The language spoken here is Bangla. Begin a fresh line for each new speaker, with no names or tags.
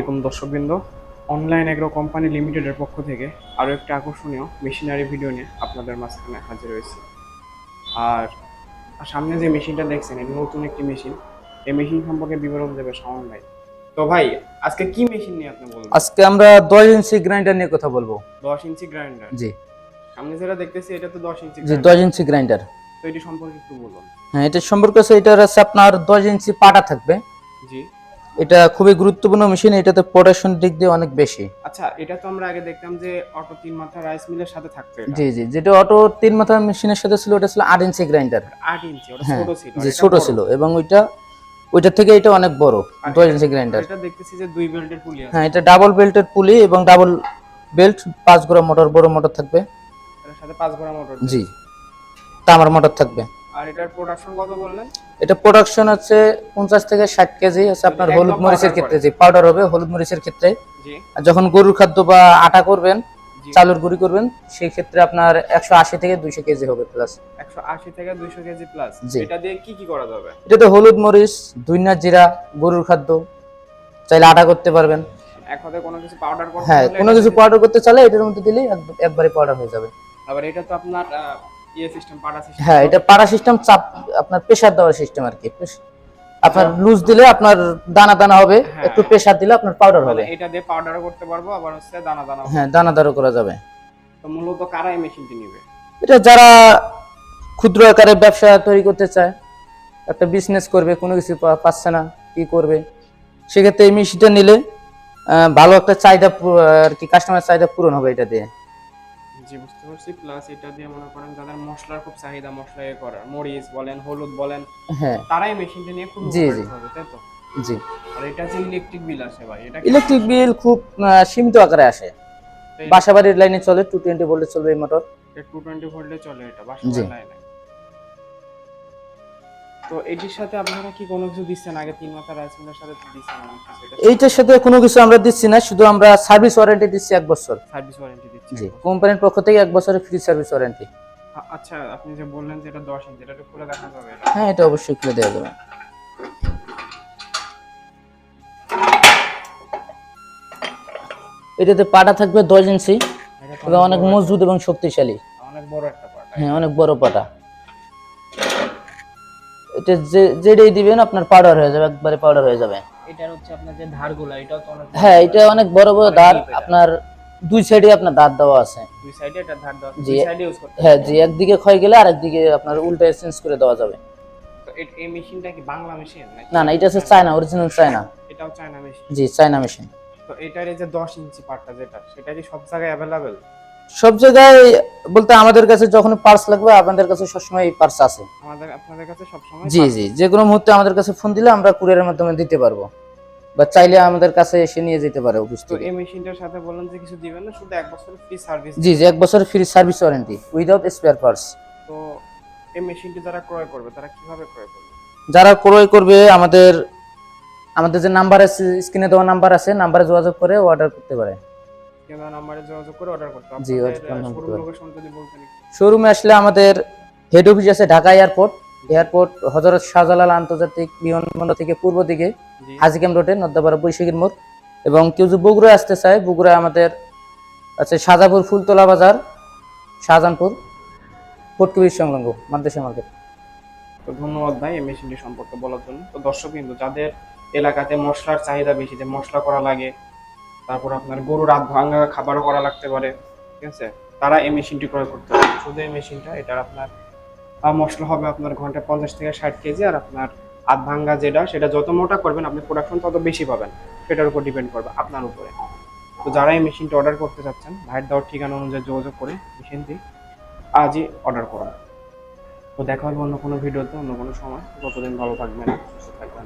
আলাইকুম দর্শকবৃন্দ। অনলাইন এগ্রো কোম্পানি লিমিটেডের পক্ষ থেকে আরও একটা আকর্ষণীয় মেশিনারি ভিডিও নিয়ে আপনাদের মাঝখানে হাজির হয়েছে। আর সামনে যে মেশিনটা দেখছেন এটা নতুন একটি মেশিন এই মেশিন সম্পর্কে বিবরণ দেবে শাওন ভাই। তো ভাই আজকে কি মেশিন নিয়ে আপনি বলবেন?
আজকে আমরা দশ ইঞ্চি গ্রাইন্ডার নিয়ে কথা বলব।
দশ ইঞ্চি গ্রাইন্ডার
জি।
সামনে যেটা দেখতেছি এটা তো দশ ইঞ্চি
জি
grinder।
দশ ইঞ্চি গ্রাইন্ডার
তো এটি সম্পর্কে একটু বলুন।
হ্যাঁ এটা সম্পর্কে হচ্ছে এটা হচ্ছে আপনার দশ ইঞ্চি পাটা থাকবে।
জি।
এটা খুবই গুরুত্বপূর্ণ মেশিন এটাতে প্রোডাকশন দিক দিয়ে অনেক বেশি।
আচ্ছা এটা তো আমরা আগে দেখতাম যে অটো তিন মাথা রাইস মিলের সাথে থাকতো এটা।
জি জি যেটা অটো তিন মাথা মেশিনের সাথে ছিল ওটা ছিল আট ইঞ্চি গ্রাইন্ডার
আট ইঞ্চি ওটা
হ্যাঁ
ছোট ছিল
জি ছোট ছিল এবং ওইটা ওইটা থেকে এটা অনেক বড়
আর
দশ
এটা-
ইঞ্চি গ্রাইন্ডার
এটা দেখতেছি যে দুই বেল্টের পুলি আছে।
হ্যাঁ এটা ডাবল বেল্টের পুলি এবং ডাবল বেল্ট পাঁচ গোড়া মোটর বড় মোটর থাকবে।
এটার সাথে পাঁচ ঘোড়া মোটর
জি তামার মোটর থাকবে।
আর এটার প্রোডাকশন কত বললেন?
এটা প্রোডাকশন হচ্ছে পঞ্চাশ থেকে ষাট কেজি আছে আপনার হলুদ মরিচের ক্ষেত্রে যে পাউডার হবে হলুদ মরিচের ক্ষেত্রে।
জি।
আর যখন গরুর খাদ্য বা আটা করবেন চালের গুঁড়ি করবেন সেই ক্ষেত্রে আপনার একশো আশি থেকে দুইশো কেজি হবে প্লাস
একশো আশি থেকে দুইশো কেজি প্লাস এটা দিয়ে কি কি করা যাবে?
এটাতে হলুদ মরিচ দুইনা জিরা গরুর খাদ্য চাইলে আটা করতে পারবেন।
এক কোনো কিছু পাউডার করতে
হ্যাঁ কোনো কিছু পাউডার করতে চাইলে এটার মধ্যে দিলেই একবারে পাউডার হয়ে যাবে।
আবার এটা তো আপনার ইয়ে
হ্যাঁ এটা পাড়া সিস্টেম চাপ আপনার দেওয়ার সিস্টেম আর কি। আপনার লুজ দিলে আপনার দানা দানা হবে
হ্যাঁ।
একটু দিলে আপনার পাউডার হবে।
এটা দিয়ে পাউডারও করতে পারব আবার হচ্ছে দানা দানা
হ্যাঁ দানা দানা করা যাবে।
তো মূলত কারা এই মেশিনটি নিবে?
এটা যারা ক্ষুদ্র আকারে ব্যবসা তৈরি করতে চায় একটা বিজনেস করবে কোনো কিছু পাচ্ছে না কি করবে? সেক্ষেত্রে এই মেশিনটা নিলে ভালো একটা চাহিদা আর কি কাস্টমার চাহিদা পূরণ হবে এটা দিয়ে।
জি বুঝতে পারছি। প্লাস এটা দিয়ে মনে করেন যাদের মশলার খুব চাহিদা মশলা ইয়ে করার মরিচ বলেন হলুদ বলেন
হ্যাঁ।
তারাই মেশিনটা নিয়ে খুব
জি, জি।
তাই তো?
জি।
আর এটা যে ইলেকট্রিক বিল আসে ভাই এটা
ইলেকট্রিক বিল খুব সীমিত আকারে আসে। বাসাবাড়ির লাইনে চলে টু টোয়েন্টি ভোল্টে চলবে এই মোটর
টু টোয়েন্টি ভোল্টে চলে এটা বাসাবাড়ির লাইনে তো এটির সাথে আপনারা কি কোনো কিছু দিচ্ছেন? আগে তিন মাথা রাইস মিলের সাথে দিচ্ছেন
এইটার সাথে কোনো কিছু আমরা দিচ্ছি না শুধু আমরা সার্ভিস ওয়ারেন্টি দিচ্ছি এক বছর।
সার্ভিস ওয়ারেন্টি দিচ্ছি
জি কোম্পানির পক্ষ থেকে এক বছরের ফ্রি সার্ভিস ওয়ারেন্টি।
আচ্ছা আপনি যে বললেন যে এটা দশ ইঞ্চি এটা একটু খুলে দেখা যাবে
হ্যাঁ এটা অবশ্যই খুলে দেওয়া যাবে। এটাতে পাটা থাকবে দশ ইঞ্চি অনেক মজবুত এবং শক্তিশালী।
অনেক বড় একটা পার্ট
হ্যাঁ অনেক বড় পাটা। এটা যে যেটাই দিবেন আপনার পাউডার হয়ে যাবে একবারে পাউডার হয়ে যাবে।
এটার হচ্ছে আপনার যে ধারগুলো এটাও তো অনেক
হ্যাঁ এটা অনেক বড় বড় দাঁত আপনার দুই সাইডে আপনার দাঁত দেওয়া আছে।
দুই সাইডে এটা ধার দেওয়া
জি।
দুই সাইডে ইউজ করতে
হ্যাঁ। জি একদিকে ক্ষয় গেলে আরেকদিকে আপনার উল্টা চেঞ্জ করে দেওয়া যাবে।
তো এই মেশিনটা কি বাংলা মেশিন
না না এটা হচ্ছে চায়না অরিজিনাল চায়না
এটাও চায়না মেশিন
জি চায়না মেশিন
তো এটার এই যে দশ ইঞ্চি পার্টটা যেটা সেটা কি সব জায়গায় অ্যাভেলেবেল
সব জায়গায় বলতে আমাদের কাছে যখন পার্স লাগবে আপনাদের কাছে সবসময় পার্স আছে।
আমাদের আপনাদের কাছে সবসময়
জি জি যে কোনো মুহূর্তে আমাদের কাছে ফোন দিলে আমরা কুরিয়ারের মাধ্যমে দিতে পারব। বা চাইলে আমাদের কাছে এসে নিয়ে যেতে পারে অফিস থেকে।
এই মেশিনটার সাথে বললেন যে কিছু দিবেন না শুধু এক বছরের ফ্রি সার্ভিস
জি জি এক বছরের free service warranty without spare parts
তো এই মেশিনটি যারা ক্রয় করবে তারা কীভাবে ক্রয় করবে?
যারা ক্রয় করবে আমাদের আমাদের যে নাম্বার আছে স্ক্রিনে দেওয়া নাম্বার আছে নাম্বারে যোগাযোগ করে অর্ডার করতে পারে।
কেন নাম্বারে যোগাযোগ করে অর্ডার করতে।
জি,
আপনাদের,
order
আহ,
করতে
শোরুম লোকেশন যদি বলতেন
শোরুমে আসলে আমাদের হেড অফিস আছে ঢাকা এয়ারপোর্ট এয়ারপোর্ট হজরত শাহজালাল আন্তর্জাতিক বিমানবন্দর থেকে পূর্ব দিকে হাজিকাম রোডে নদ্দাপাড়া বৈশাখীর মোড়। এবং কেউ যদি বগুড়ায় আসতে চায় বগুড়ায় আমাদের আছে সাজাপুর ফুলতলা বাজার শাহজাহানপুর ফটকবির সংলগ্ন মাদ্রাসা মার্কেট।
তো ধন্যবাদ ভাই এই মেশিনটি সম্পর্কে বলার জন্য। তো দর্শক কিন্তু যাদের এলাকাতে মশলার চাহিদা বেশি যে মশলা করা লাগে তারপর আপনার গরু রাত ভাঙা খাবারও করা লাগতে পারে, ঠিক আছে? তারা এই মেশিনটি ক্রয় করতে পারে। শুধু এই মেশিনটা, এটার আপনার মশলা হবে আপনার ঘন্টায় পঞ্চাশ থেকে ষাট কেজি, আর আপনার আধ ভাঙ্গা যেটা, সেটা যত মোটা করবেন, আপনি প্রোডাকশন তত বেশি পাবেন। সেটার উপর ডিপেন্ড করবে আপনার উপরে। তো যারা এই মেশিনটা অর্ডার করতে চাচ্ছেন, ভাইয়ের দেওয়ার ঠিকানা অনুযায়ী যোগাযোগ করে মেশিনটি আজই অর্ডার করুন। তো দেখা হবে অন্য কোনো ভিডিওতে, অন্য কোনো সময়। ততদিন ভালো থাকবেন, সুস্থ থাকবেন।